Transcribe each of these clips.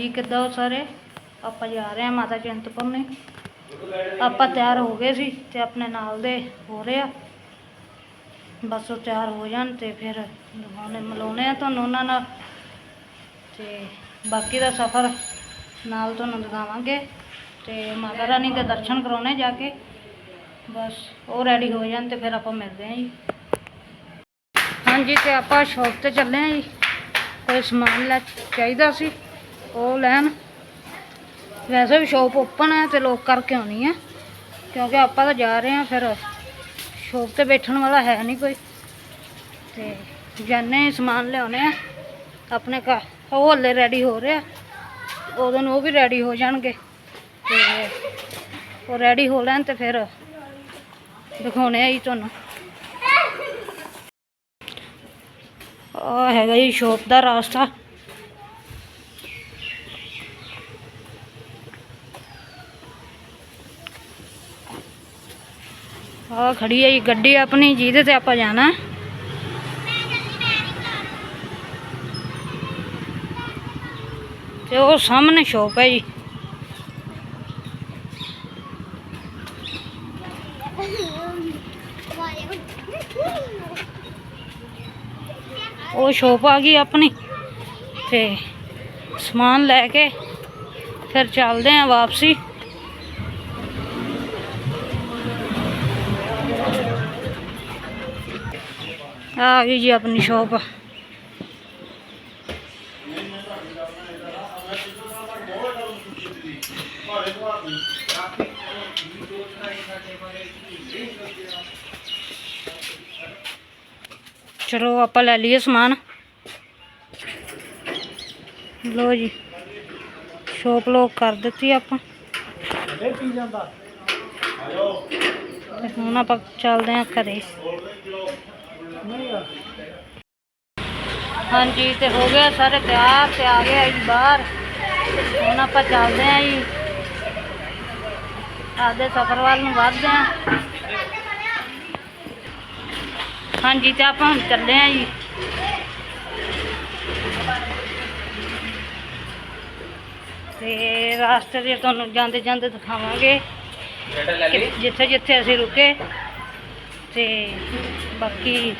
ਜੀ ਕਿੱਦਾਂ ਹੋ ਸਾਰੇ? ਆਪਾਂ ਜਾ ਰਹੇ ਹਾਂ ਮਾਤਾ ਚਿੰਤਪੁਰਨੀ ਆਪਾਂ ਤਿਆਰ ਹੋ ਗਏ ਸੀ ਤੇ ਆਪਣੇ ਨਾਲ ਦੇ ਹੋ ਰਹੇ ਆ। ਬਸ ਉਹ ਤਿਆਰ ਹੋ ਜਾਣ ਤੇ ਫਿਰ ਦਿਖਾਉਣੇ, ਮਿਲਾਉਣੇ ਆ ਤੁਹਾਨੂੰ ਉਹਨਾਂ ਨਾਲ। ਤੇ ਬਾਕੀ ਦਾ ਸਫ਼ਰ ਨਾਲ ਤੁਹਾਨੂੰ ਦਿਖਾਵਾਂਗੇ। ਤੇ ਮਾਤਾ ਰਾਣੀ ਦੇ ਦਰਸ਼ਨ ਕਰਾਉਣੇ ਜਾ ਕੇ। ਬਸ ਉਹ ਰੈਡੀ ਹੋ ਜਾਣ ਤੇ ਫਿਰ ਆਪਾਂ ਮਿਲਦੇ ਹਾਂ ਜੀ। ਹਾਂਜੀ, ਤੇ ਆਪਾਂ ਸ਼ੌਪ ਤੇ ਚੱਲੇ ਹਾਂ ਜੀ। ਕੋਈ ਸਮਾਨ ਲੈ ਚਾਹੀਦਾ ਸੀ। ਉਹ ਲੈਣ। ਵੈਸੇ ਵੀ ਸ਼ੋਪ ਓਪਨ ਹੈ ਤੇ ਲੋਕ ਕਰਕੇ ਆਉਣੀ ਹੈ। ਕਿਉਂਕਿ ਆਪਾਂ ਤਾਂ ਜਾ ਰਹੇ ਹਾਂ ਫਿਰ ਸ਼ੋਪ ਤੇ ਬੈਠਣ ਵਾਲਾ ਹੈ ਨਹੀਂ ਕੋਈ। ਤੇ ਜਾਨੇ ਸਮਾਨ ਲਿਆਉਣੇ ਆ। ਆਪਣੇ ਘਰ। ਉਹ ਹਲੇ ਰੈਡੀ ਹੋ ਰਿਹਾ। ਉਦੋਂ ਨੂੰ ਉਹ ਵੀ ਰੈਡੀ ਹੋ ਜਾਣਗੇ। ਤੇ ਉਹ ਰੈਡੀ ਹੋ ਲੈਣ ਤੇ ਫਿਰ ਦਿਖਾਉਣੇ ਆ ਜੀ ਤੁਹਾਨੂੰ। ਆ ਹੈਗਾ ਜੀ ਸ਼ੋਪ ਦਾ ਰਾਸਤਾ। ਆ ਖੜੀ ਹੈ ਜੀ, ਗੱਡੀ ਆਪਣੀ, ਜਿਹਦੇ ਤੇ ਆਪਾਂ ਜਾਣਾ। ਤੇ ਉਹ ਸਾਹਮਣੇ ਸ਼ੋਪ ਹੈ ਜੀ। ਉਹ ਸ਼ੋਪ ਆ ਗਈ ਆਪਣੀ। ਤੇ ਸਮਾਨ ਲੈ ਕੇ ਫਿਰ ਚੱਲਦੇ ਆਂ ਵਾਪਸੀ। ਆ ਗਈ ਜੀ ਆਪਣੀ ਸ਼ੋਪ। ਚਲੋ ਆਪਾਂ ਲੈ ਲਈਏ ਸਮਾਨ। ਲੋ ਜੀ, ਸ਼ੋਪ ਲੋਕ ਕਰ ਦਿੱਤੀ ਆਪਾਂ। ਤੇ ਹੁਣ ਆਪਾਂ ਚੱਲਦੇ ਆਂ ਘਰੇ। ਹਾਂਜੀ ਤੇ ਹੋ ਗਿਆ ਸਾਰੇ ਤਿਆਰ ਤੇ ਆ ਗਏ ਜੀ ਬਾਹਰ। ਹੁਣ ਆਪਾਂ ਚੱਲਦੇ ਆਂ ਜੀ। ਆਪਦੇ ਸਫ਼ਰ ਵੱਲ ਨੂੰ ਵੱਧਦੇ ਆਂ। ਹਾਂਜੀ ਤੇ ਆਪਾਂ ਹੁਣ ਚੱਲੇ ਆਂ ਜੀ। ਤੇ ਰਾਸਤੇ 'ਚ ਤੁਹਾਨੂੰ ਜਾਂਦੇ ਜਾਂਦੇ ਦਿਖਾਵਾਂਗੇ ਜਿੱਥੇ ਜਿੱਥੇ ਅਸੀਂ ਰੁਕੇ। ਤੇ ਬਾਕੀ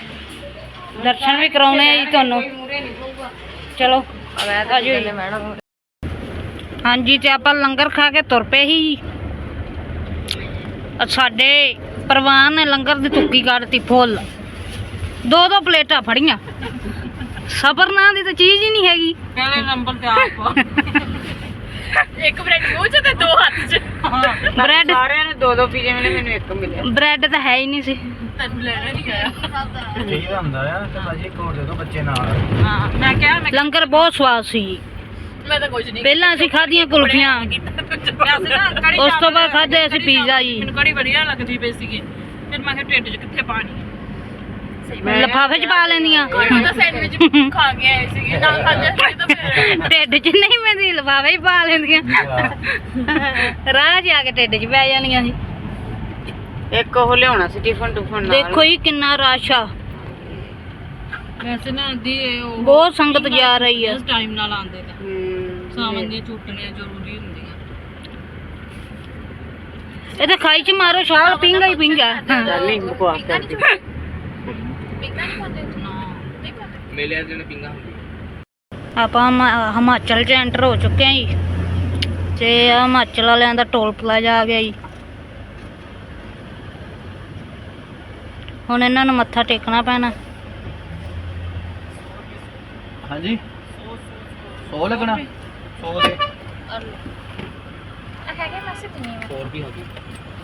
ਦਰਸ਼ਨ ਵੀ ਕਰਾਉਣੇ ਆ ਜੀ ਤੁਹਾਨੂੰ। ਚਲੋ ਆ ਜੀ। ਹਾਂਜੀ, ਤੇ ਆਪਾਂ ਲੰਗਰ ਖਾ ਕੇ ਤੁਰ ਪਏ ਸੀ ਸਾਡੇ ਪ੍ਰਵਾਨ ਨੇ ਲੰਗਰ ਦੀ ਤੁੱਕੀ ਕੱਢਤੀ ਫੁੱਲ। ਦੋ ਦੋ ਪਲੇਟਾਂ ਫੜੀਆਂ। ਸਬਰ ਨਾਂ ਦੀ ਤਾਂ ਚੀਜ਼ ਹੀ ਨਹੀਂ ਹੈਗੀ। ਪਹਿਲੇ ਨੰਬਰ ਤੇ ਆਪ। ਇੱਕ ਬ੍ਰੈਡ ਮੂੰਹ ਚ ਤੇ ਦੋ ਹੱਥ ਚ। ਬ੍ਰੈਡ ਸਾਰਿਆਂ ਨੇ ਦੋ ਦੋ ਪੀਜੇ ਮਿਲੇ ਮੈਨੂੰ ਇੱਕ ਮਿਲਿਆ। ਬ੍ਰੈਡ ਤਾਂ ਹੈ ਹੀ ਨਹੀਂ ਸੀ। ਤੈਨੂੰ ਲੈਣਾ ਨਹੀਂ ਗਿਆ ਠੀਕ ਹੁੰਦਾ ਆ ਤੇ ਭਾਜੀ ਇੱਕ ਹੋਰ ਦੇ ਦੋ ਬੱਚੇ ਨਾਲ। ਹਾਂ ਮੈਂ ਕਿਹਾ ਮੈਂ ਲੰਗਰ ਬਹੁਤ ਸਵਾਦ ਸੀ। ਮੈਂ ਤਾਂ ਕੁਝ ਨਹੀਂ ਪਹਿਲਾਂ ਅਸੀਂ ਖਾਧੀਆਂ ਕੁਲਫੀਆਂ। ਉਸ ਤੋਂ ਬਾਅਦ ਖਾਧੇ ਅਸੀਂ ਪੀਜ਼ਾ ਜੀ। ਮੈਨੂੰ ਕੜੀ ਵਧੀਆ ਲੱਗਦੀ ਪਈ ਸੀਗੀ। ਫਿਰ ਮੈਂ ਕਿਹਾ ਢਿੱਡ 'ਚ ਕਿੱਥੇ ਪਾਣੀ? ਲਿਫਾਫੇ 'ਚ ਪਾ ਲੈਂਦੀਆਂ। ਕੋਈ ਤਾਂ ਸੈਂਡਵਿਚ ਖਾ ਕੇ ਆਏ ਸੀਗੇ ਨਾਲ ਖਾਂਦੇ ਸੀ ਤਾਂ ਫਿਰ। ਢਿੱਡ 'ਚ ਨਹੀਂ ਮੈਂਦੀ ਲਿਫਾਫੇ 'ਚ ਪਾ ਲੈਂਦੀਆਂ। ਰਾਹ ਆ ਕੇ ਢਿੱਡ 'ਚ ਪੈ ਜਾਣੀਆਂ ਸੀ। ਇੱਕ ਉਹ ਲਿਆਉਣਾ ਸੀ ਟਿਫਨ ਟੁਫਨ ਦੇਖੋ ਜੀ ਕਿੰਨਾ ਰਸ਼ ਆ। ਵੈਸੇ ਨਾ ਦੀ ਉਹ ਬਹੁਤ ਸੰਗਤ ਜਾ ਰਹੀ ਆ। ਇਸ ਟਾਈਮ ਨਾਲ ਆਉਂਦੇ ਤਾਂ ਸਾਵਨ ਦੀਆਂ ਝੂਟਣੀਆਂ ਜ਼ਰੂਰੀ ਹੁੰਦੀਆਂ। ਇਹ ਤਾਂ ਖਾਈ 'ਚ ਮਾਰੋ ਛਾਲ ਪਿੰਗਾ ਹੀ ਪਿੰਗਾ ਨਹੀਂ ਬਕਵਾਸ ਕਰਦੀ ਮੇਲੇ ਦੇ ਪਿੰਗਾ ਆਪਾਂ ਹਿਮਾ- ਹਿਮਾਚਲ 'ਚ ਐਂਟਰ ਹੋ ਚੁੱਕੇ ਹਾਂ ਜੀ। ਤੇ ਆ ਹਿਮਾਚਲ ਵਾਲਿਆਂ ਦਾ ਟੋਲ ਪਲਾਜ਼ਾ ਆ ਗਿਆ ਜੀ। ਹੁਣ ਇਹਨਾਂ ਨੂੰ ਮੱਥਾ ਟੇਕਣਾ ਪੈਣਾ। ਹਾਂਜੀ। 100 ਲੱਗਣਾ। 100 ਦੇ। ਹੋਰ ਵੀ ਹੋਗੀ।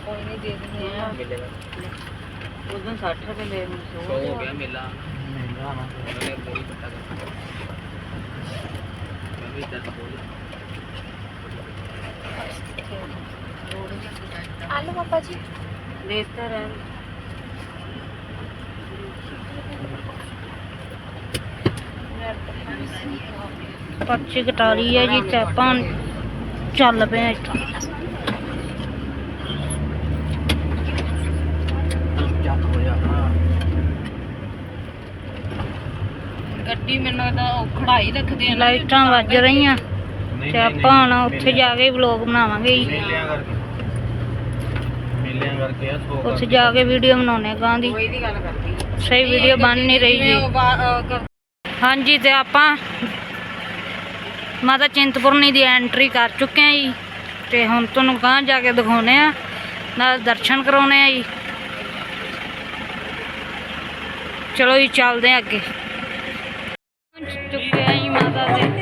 ਕੋਈ ਨਹੀਂ ਦੇ ਦਿੰਦੇ ਆ। ਮੇਲੇ ਦਾ। ਉਦੋਂ 60 ਰੁਪਏ 100 ਹੋ ਗਿਆ ਮੇਲਾ ਮੇਲਾ ਨਾ ਉਹਨੇ ਪੂਰੀ ਪੱਟਾ ਕਰ ਮੈਂ ਵੀ ਇੱਧਰ ਬੋਲ ਆਲੂ ਪਾਪਾ ਜੀ। ਦੇਤਾ ਰਹਿ ਪਰਚੀ ਕਟਾ ਲਈ ਹੈ ਜੀ ਤੇ ਆਪਾਂ ਚੱਲ ਪਏ ਹਾਂ ਇੱਥੋਂ। ਜੱਟ ਗੱਡੀ ਮੈਨੂੰ ਤਾਂ ਉਹ ਖੜਾਈ ਰੱਖਦੇ ਆ ਨਾ ਲਾਈਟਾਂ ਵੱਜ ਰਹੀਆਂ। ਤੇ ਆਪਾਂ ਹੁਣ ਉੱਥੇ ਜਾ ਕੇ ਵਲੌਗ ਬਣਾਵਾਂਗੇ ਜੀ। ਮੇਲਿਆਂ ਕਰਕੇ। ਮੇਲਿਆਂ ਕਰਕੇ ਆ ਸੋ ਉੱਥੇ ਜਾ ਕੇ ਵੀਡੀਓ ਬਣਾਉਣੇ ਗਾਂ ਦੀ। ਕੋਈ ਦੀ ਗੱਲ ਕਰਦੀ। ਸਹੀ ਵੀਡੀਓ ਬਣ ਨਹੀਂ ਰਹੀ ਜੀ। ਹਾਂਜੀ ਤੇ ਆਪਾਂ ਮਾਤਾ ਚਿੰਤਪੁਰਨੀ ਦੀ ਐਂਟਰੀ ਕਰ ਚੁੱਕੇ ਆ ਜੀ। ਤੇ ਹੁਣ ਤੁਹਾਨੂੰ ਗਾਂ ਜਾ ਕੇ ਦਿਖਾਉਣੇ ਆ। ਨਾਲ ਦਰਸ਼ਨ ਕਰਾਉਣੇ ਆ ਜੀ। ਚਲੋ ਜੀ ਚੱਲਦੇ ਆ ਅੱਗੇ। ਚੁੱਕੇ ਆ ਮਾਤਾ ਦੇ।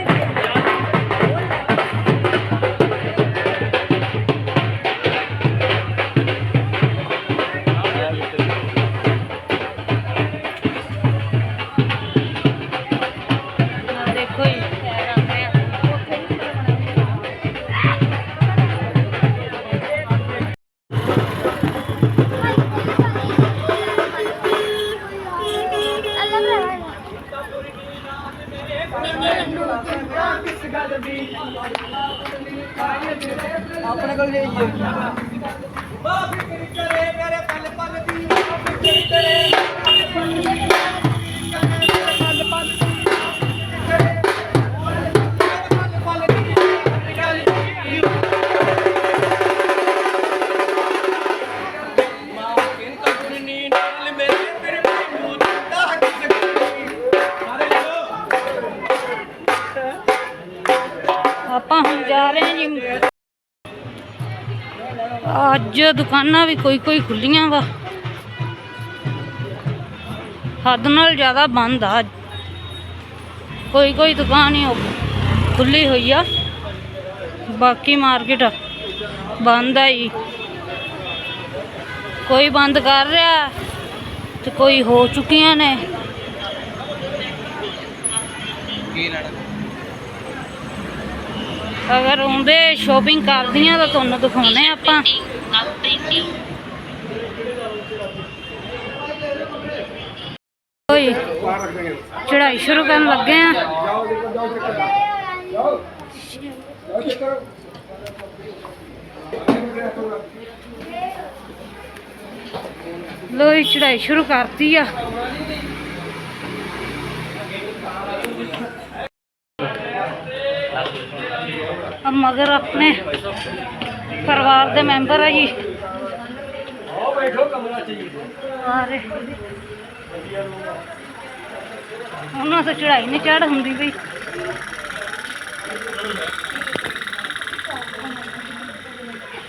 ਅੱਜ ਦੁਕਾਨਾਂ ਵੀ ਕੋਈ ਕੋਈ ਖੁੱਲੀਆਂ ਵਾ। ਹੱਦ ਨਾਲ ਜ਼ਿਆਦਾ ਬੰਦ ਆ ਕੋਈ ਕੋਈ ਦੁਕਾਨ ਹੀ ਖੁੱਲੀ ਹੋਈ ਆ। ਬਾਕੀ ਮਾਰਕੀਟ ਬੰਦ ਆ ਕੋਈ ਬੰਦ ਕਰ ਰਿਹਾ ਤੇ ਕੋਈ ਹੋ ਚੁੱਕੀਆਂ ਨੇ। ਅਗਰ ਆਉਂਦੇ ਸ਼ੋਪਿੰਗ ਕਰਦੀਆਂ ਤਾਂ ਤੁਹਾਨੂੰ ਦਿਖਾਉਣੇ ਆਪਾਂ। ਓਏ ਚੜਾਈ ਸ਼ੁਰੂ ਕਰਨ ਲੱਗੇ ਆ। ਲੋਈ ਚੜਾਈ ਸ਼ੁਰੂ ਕਰਤੀ ਆ। ਆ ਮਗਰ ਆਪਣੇ ਪਰਿਵਾਰ ਦੇ ਮੈਂਬਰ ਆ ਜੀ। ਆ ਰਹੇ। ਉਹਨਾਂ ਤੋਂ ਚੜਾਈ ਨਹੀਂ ਚੜ ਹੁੰਦੀ ਬਈ।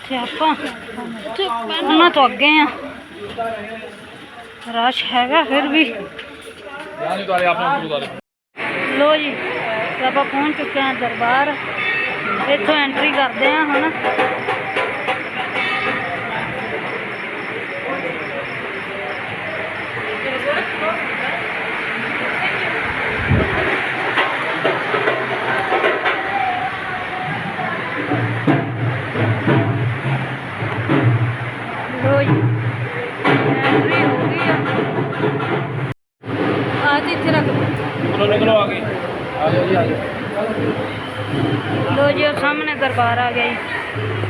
ਤੇ ਆਪਾਂ ਉਹਨਾਂ ਤੋਂ ਅੱਗੇ ਆ। ਰਸ਼ ਹੈਗਾ ਫਿਰ ਵੀ। ਯਾਨੀ ਆਪਣਾ ਲੋ ਜੀ ਆਪਾਂ ਪਹੁੰਚ ਚੁੱਕੇ ਹਾਂ ਦਰਬਾਰ। ਇੱਥੋਂ ਐਂਟਰੀ ਕਰਦੇ ਹਾਂ ਹੁਣ। ਉਹ ਸਾਹਮਣੇ ਦਰਬਾਰ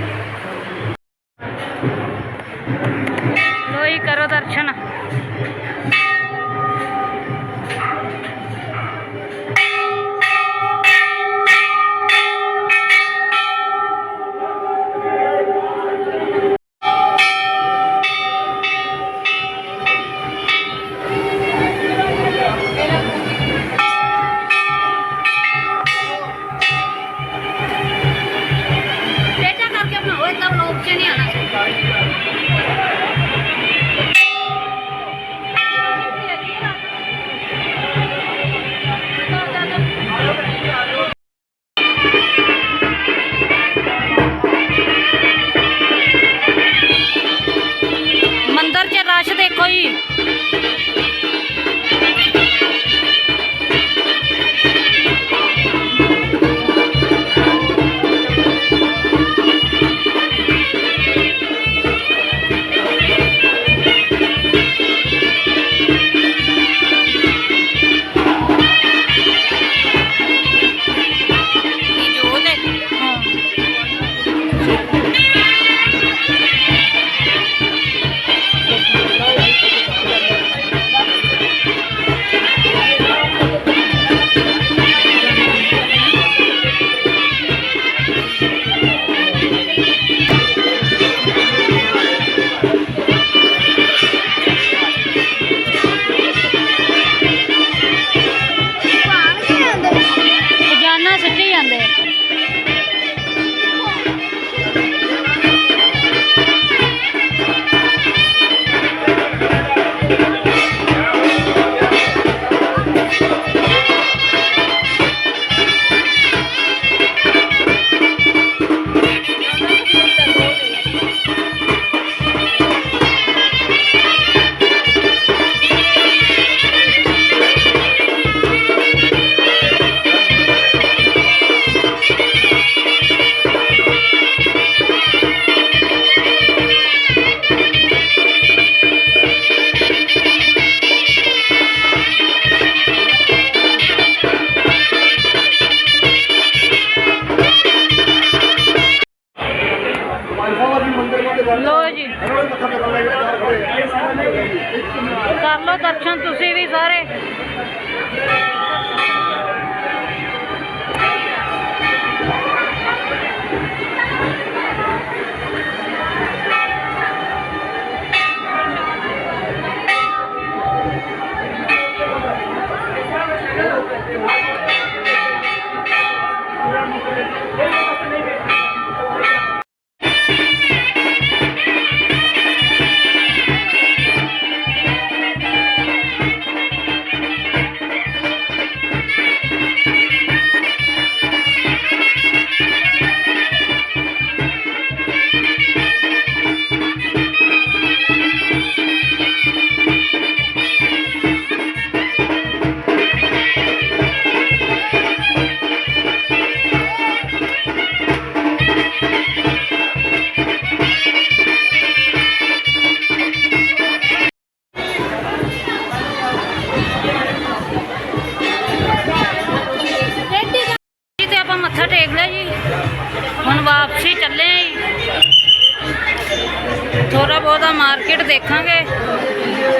ਥੋੜਾ ਬਹੁਤਾ ਮਾਰਕੀਟ ਦੇਖਾਂਗੇ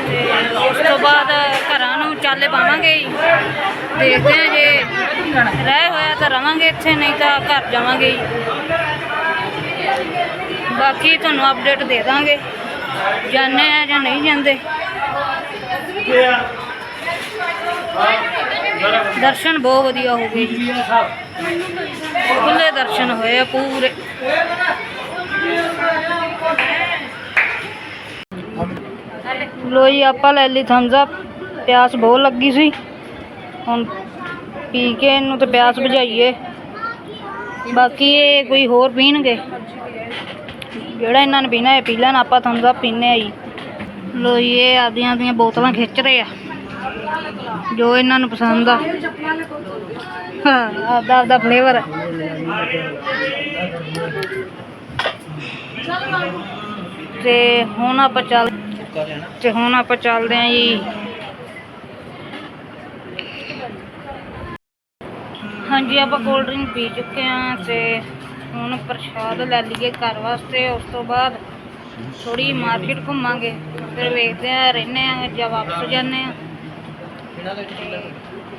ਤੇ ਉਸ ਤੋਂ ਬਾਅਦ ਘਰਾਂ ਨੂੰ ਚਾਲੇ ਪਾਵਾਂਗੇ ਜੀ। ਦੇਖਦੇ ਆਂ ਜੇ ਰਹਿ ਹੋਇਆ ਤਾਂ ਰਵਾਂਗੇ ਇੱਥੇ, ਨਹੀਂ ਤਾਂ ਘਰ ਜਾਵਾਂਗੇ ਜੀ। ਬਾਕੀ ਤੁਹਾਨੂੰ ਅਪਡੇਟ ਦੇ ਦਾਂਗੇ, ਜਾਂਦੇ ਆ ਜਾਂ ਨਹੀਂ ਜਾਂਦੇ। ਦਰਸ਼ਨ ਬਹੁਤ ਵਧੀਆ ਹੋ ਗਏ ਜੀ। ਖੁੱਲੇ ਦਰਸ਼ਨ ਹੋਏ ਆ ਪੂਰੇ। ਲੋ ਜੀ, ਆਪਾਂ ਲੈ ਲਈ ਥੰਮਸ ਅਪ ਪਿਆਸ ਬਹੁਤ ਲੱਗੀ ਸੀ। ਹੁਣ ਪੀ ਕੇ ਇਹਨੂੰ ਤੇ ਪਿਆਸ ਬੁਝਾਈਏ। ਬਾਕੀ ਇਹ ਕੋਈ ਹੋਰ ਪੀਣਗੇ। ਜਿਹੜਾ ਇਹਨਾਂ ਨੇ ਪੀਣਾ, ਇਹ ਪੀ ਲੈਣ। ਆਪਾਂ ਥੰਮਸ ਅਪ ਪੀਨੇ ਆ ਜੀ। ਲੋ ਜੀ, ਇਹ ਆਦੀਆਂ ਦੀਆਂ ਬੋਤਲਾਂ ਖਿੱਚ ਰਹੇ ਆ। ਜੋ ਇਹਨਾਂ ਨੂੰ ਪਸੰਦ ਆ। ਆਪਦਾ ਆਪਦਾ ਫਲੇਵਰ ਤੇ ਹੁਣ ਆਪਾਂ ਚੱਲ ਤੇ ਹੁਣ ਆਪਾਂ ਚੱਲਦੇ ਆਂ ਜੀ। ਹਾਂਜੀ ਆਪਾਂ ਕੋਲਡ ਡਰਿੰਕ ਪੀ ਚੁੱਕੇ ਆਂ ਤੇ ਹੁਣ ਪ੍ਰਸ਼ਾਦ ਲੈ ਲਈਏ ਘਰ ਵਾਸਤੇ। ਉਸ ਤੋਂ ਬਾਅਦ ਥੋੜੀ ਮਾਰਕੀਟ ਘੁੰਮਾਂਗੇ। ਫਿਰ ਵੇਖਦੇ ਆਂ ਰਹਿੰਦੇ ਆਂ ਜਾਂ ਵਾਪਸ ਜਾਂਦੇ ਆਂ।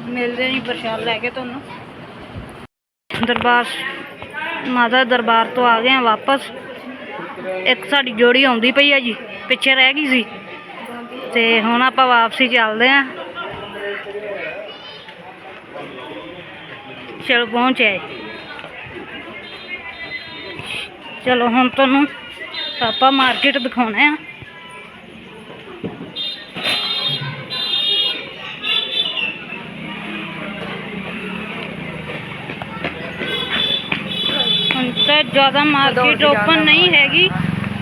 ਮਿਲਦੇ ਆਂ ਜੀ ਪ੍ਰਸ਼ਾਦ ਲੈ ਕੇ ਤੁਹਾਨੂੰ। ਦਰਬਾਰ ਮਾਤਾ ਦਰਬਾਰ ਤੋਂ ਆ ਗਏ ਆ ਵਾਪਸ। ਇੱਕ ਸਾਡੀ ਜੋੜੀ ਆਉਂਦੀ ਪਈ ਆ ਜੀ, ਪਿੱਛੇ ਰਹਿ ਗਈ ਸੀ। ਤੇ ਹੁਣ ਆਪਾਂ ਵਾਪਸੀ ਚੱਲਦੇ ਆ। ਚਲੋ, ਪਹੁੰਚੇ ਚਲੋ, ਹੁਣ ਤੁਹਾਨੂੰ ਆਪਾਂ ਮਾਰਕੀਟ ਦਿਖਾਉਣਾ ਆ। ਜ਼ਿਆਦਾ ਮਾਰਕੀਟ ਓਪਨ ਨਹੀਂ ਹੈਗੀ।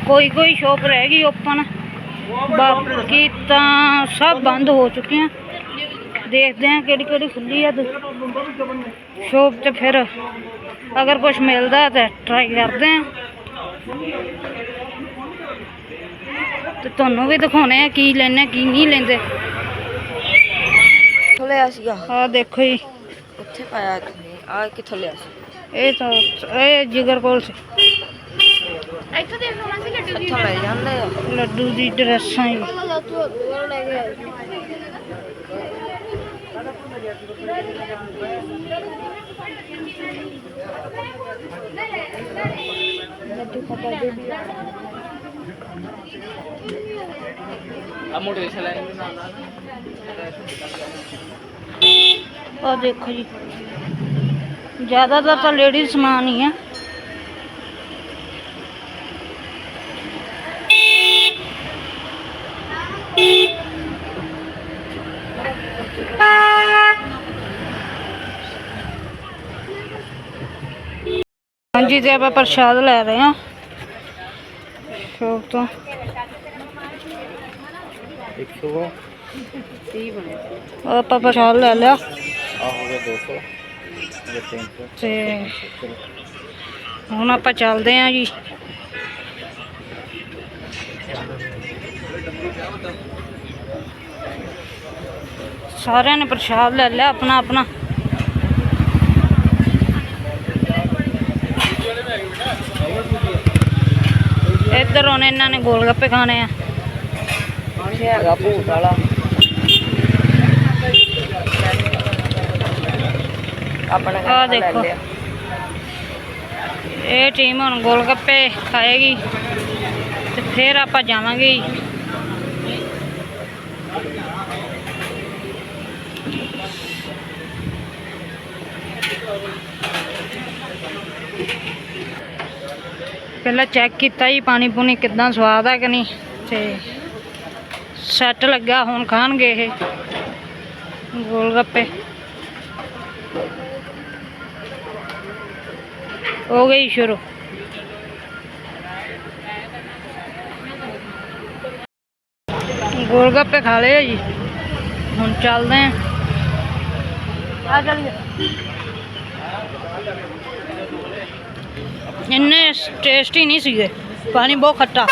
ਕੋਈ ਕੋਈ ਸ਼ੋਪ ਰਹਿ ਗਈ ਓਪਨ ਬਾਕੀ ਤਾਂ ਸਭ ਬੰਦ ਹੋ ਚੁੱਕੀਆਂ ਦੇਖਦੇ ਹਾਂ ਕਿਹੜੀ ਕਿਹੜੀ ਖੁੱਲੀ ਆ। ਸ਼ੋਪ ਤੇ ਫਿਰ ਅਗਰ ਕੁਝ ਮਿਲਦਾ ਤਾਂ ਟਰਾਈ ਕਰਦੇ ਹਾਂ ਤੇ ਤੁਹਾਨੂੰ ਵੀ ਦਿਖਾਉਣੇ ਆ ਕੀ ਲੈਣਾ ਕੀ ਨਹੀਂ ਲੈਂਦੇ। ਕਿੱਥੋਂ ਲਿਆ ਸੀਗਾ। ਆਹ ਦੇਖੋ ਜੀ। ਉੱਥੇ ਪਾਇਆ ਤੁਸੀਂ ਆ ਕਿੱਥੋਂ ਲਿਆ ਸੀ? ਇਹ ਤਾਂ ਇਹ ਜਿਗਰ ਕੋਲ ਸੀ। ਇੱਥੋਂ ਦੇਖ ਲਓ ਸੀ ਲੱਡੂ ਇੱਥੋਂ ਲੈ ਜਾਂਦੇ ਆ। ਲੱਡੂ ਦੀ ਡਰੈਸਾਂ ਆ ਮੋਟੀਵੇਸ਼ਨ ਲਾਈਨ ਦੇਖੋ ਜੀ। ਜ਼ਿਆਦਾਤਰ ਤਾਂ ਲੇਡੀਜ਼ ਸਮਾਨ ਹੀ ਆ। ਹਾਂਜੀ ਤੇ ਆਪਾਂ ਪ੍ਰਸ਼ਾਦ ਲੈ ਰਹੇ ਹਾਂ। ਸ਼ੌਪ ਤੋਂ। 100 ਆਪਾਂ ਪ੍ਰਸ਼ਾਦ ਲੈ ਲਿਆ। ਆ ਹੋ ਗਿਆ 200 ਇਹ 300 ਤੇ ਹੁਣ ਆਪਾਂ ਚੱਲਦੇ ਆਂ ਜੀ। ਸਾਰਿਆਂ ਨੇ ਪ੍ਰਸ਼ਾਦ ਲੈ ਲਿਆ ਆਪਣਾ ਆਪਣਾ। ਇੱਧਰ ਹੁਣ ਇਹਨਾਂ ਨੇ ਗੋਲ ਗੱਪੇ ਖਾਣੇ ਆ। ਹੈਗਾ ਭੂਤ ਵਾਲਾ ਆਪਣਾ ਦੇਖੋ। ਇਹ ਟੀਮ ਹੁਣ ਗੋਲ ਗੱਪੇ ਖਾਏਗੀ ਤੇ ਫਿਰ ਆਪਾਂ ਜਾਵਾਂਗੇ ਜੀ। ਪਹਿਲਾਂ ਚੈੱਕ ਕੀਤਾ ਜੀ ਪਾਣੀ ਪੂਣੀ ਕਿਦਾਂ ਸਵਾਦ ਆ ਕਿ ਨਹੀਂ ਤੇ ਸੈੱਟ ਲੱਗਾ ਹੁਣ ਖਾਣਗੇ ਇਹ ਗੋਲ ਗੱਪੇ ਹੋ ਗਈ ਸ਼ੁਰੂ ਗੋਲ ਗੱਪੇ ਖਾ ਲਏ ਆ ਜੀ ਹੁਣ ਚੱਲਦੇ ਆਂ ਆ ਚੱਲੀਏ ਇੰਨੇ ਟੇਸਟੀ ਨਹੀਂ ਸੀਗੇ ਪਾਣੀ ਬਹੁਤ ਖੱਟਾ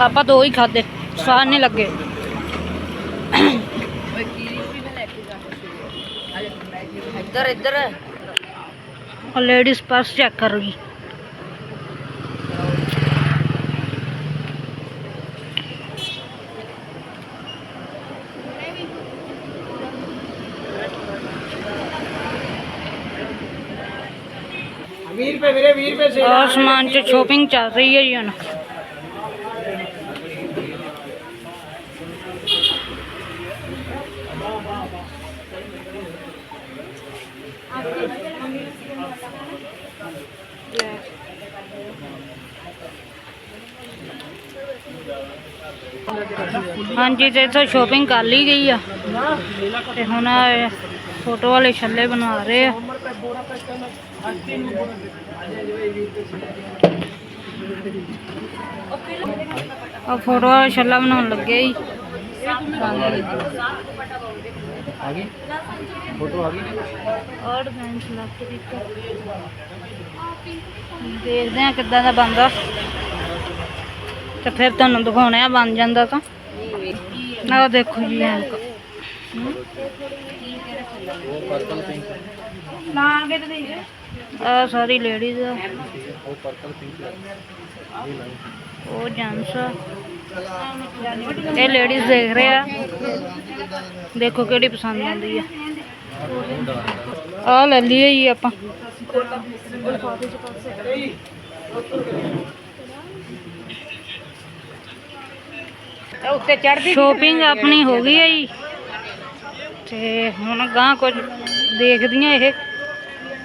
ਆਪਾਂ ਦੋ ਹੀ ਖਾਦੇ ਸਵਾਦ ਇੱਧਰ ਇੱਧਰ। ਲੇਡੀਜ਼ ਪਰਸ ਚੈੱਕ ਕਰੋ ਜੀ ਔਰ ਸਮਾਨ ਚ ਸ਼ੋਪਿੰਗ ਚੱਲ ਰਹੀ ਹੈ ਜੀ ਹੁਣ। ਹਾਂਜੀ ਤੇ ਇੱਥੋਂ ਸ਼ੋਪਿੰਗ ਕਰ ਲਈ ਗਈ ਆ। ਤੇ ਹੁਣ ਫੋਟੋ ਵਾਲੇ ਛੱਲੇ ਬਣਾ ਰਹੇ ਆ। ਆ ਫੋਟੋ ਵਾਲਾ ਛੱਲਾ ਬਣਾਉਣ ਲੱਗੇ ਜੀ। ਆ ਗਈ? ਫੋਟੋ ਆ ਗਈ? ਔਰ ਮੈਂ ਸਿਲੈਕਟ ਕੀਤਾ ਦੇਖਦੇ ਆ ਕਿੱਦਾਂ ਦਾ ਬਣਦਾ। ਤੇ ਫਿਰ ਤੁਹਾਨੂੰ ਦਿਖਾਉਣੇ ਆ ਬਣ ਜਾਂਦਾ ਤਾਂ। ਆਹ ਦੇਖੋ ਜੀ ਨਾ ਤੇ ਦੇਖ। ਆ ਸਾਰੀ ਲੇਡੀਜ਼ ਆ। ਉਹ ਪਰਪਲ ਪਿੰਕ ਇਹ ਲਾਈ ਉਹ ਜੈਂਟਸ ਆ। ਇਹ ਲੇਡੀਜ਼ ਦੇਖ ਰਹੇ ਆ। ਦੇਖੋ ਕਿਹੜੀ ਪਸੰਦ ਆਉਂਦੀ ਆ। ਆ ਲੈ ਲਈਏ ਜੀ ਆਪਾਂ। ਉੱਤੇ ਚੜਦੀ ਸ਼ੋਪਿੰਗ ਆਪਣੀ ਹੋ ਗਈ ਹੈ ਜੀ। ਤੇ ਹੁਣ ਗਾਂ ਕੁਝ ਦੇਖਦੀਆਂ ਇਹ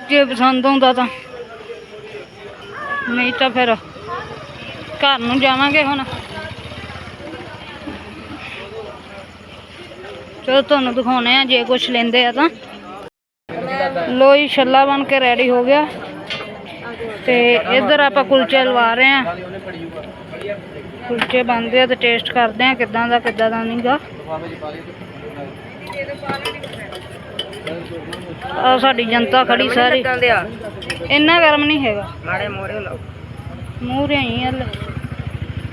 ਜੇ ਪਸੰਦ ਆਉਂਦਾ ਤਾਂ। ਨਹੀਂ ਤਾਂ ਫਿਰ ਘਰ ਨੂੰ ਜਾਵਾਂਗੇ ਹੁਣ। ਚਲੋ ਤੁਹਾਨੂੰ ਦਿਖਾਉਣੇ ਆ ਜੇ ਕੁਝ ਲੈਂਦੇ ਆ ਤਾਂ। ਲੋ ਜੀ ਛੱਲਾ ਬਣ ਕੇ ਰੈਡੀ ਹੋ ਗਿਆ। ਤੇ ਇੱਧਰ ਆਪਾਂ ਕੁਲਚੇ ਲਵਾ ਰਹੇ ਆ ਕੁਲਚੇ ਬਣਦੇ ਆ ਤੇ ਟੇਸਟ ਕਰਦੇ ਆ ਕਿੱਦਾਂ ਦਾ ਕਿੱਦਾਂ ਦਾ ਨਹੀਂਗਾ। ਆ ਸਾਡੀ ਜਨਤਾ ਖੜੀ ਸਾਰੀ। ਇੰਨਾ ਗਰਮ ਨਹੀਂ ਹੈਗਾ। ਮਾੜੇ ਮੋੜੇ ਲਾਓ। ਮੂਹਰੇ ਹੀ ਹਲ।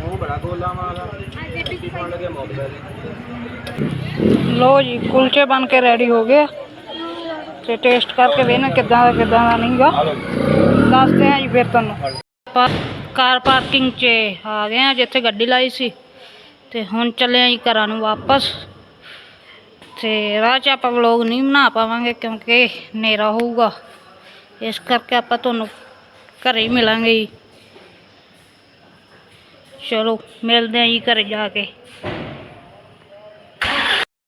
ਉਹ ਬੜਾ ਗੋਲਾ ਮੌਕਦਾ ਲੋ ਜੀ ਕੁਲਚੇ ਬਣ ਕੇ ਰੈਡੀ ਹੋ ਗਏ। ਤੇ ਟੇਸਟ ਕਰਕੇ ਵੇਖਣਾ ਕਿੱਦਾਂ ਦਾ ਕਿੱਦਾਂ ਦਾ ਨਹੀਂਗਾ ਦੱਸਦੇ ਆ ਜੀ ਫਿਰ ਤੁਹਾਨੂੰ। ਆਪਾਂ ਕਾਰ ਪਾਰਕਿੰਗ 'ਚ ਆ ਗਏ ਆ, ਜਿੱਥੇ ਗੱਡੀ ਲਾਈ ਸੀ। ਤੇ ਹੁਣ ਚੱਲੇ ਆ ਜੀ ਘਰਾਂ ਨੂੰ ਵਾਪਸ। ਤੇ ਰਾਹ 'ਚ ਆਪਾਂ ਵਲੋਗ ਨਹੀਂ ਬਣਾ ਪਾਵਾਂਗੇ ਕਿਉਂਕਿ ਹਨੇਰਾ ਹੋਊਗਾ। ਇਸ ਕਰਕੇ ਆਪਾਂ ਤੁਹਾਨੂੰ ਘਰੇ ਹੀ ਮਿਲਾਂਗੇ ਜੀ। ਚਲੋ, ਮਿਲਦੇ ਆ ਜੀ ਘਰੇ ਜਾ ਕੇ।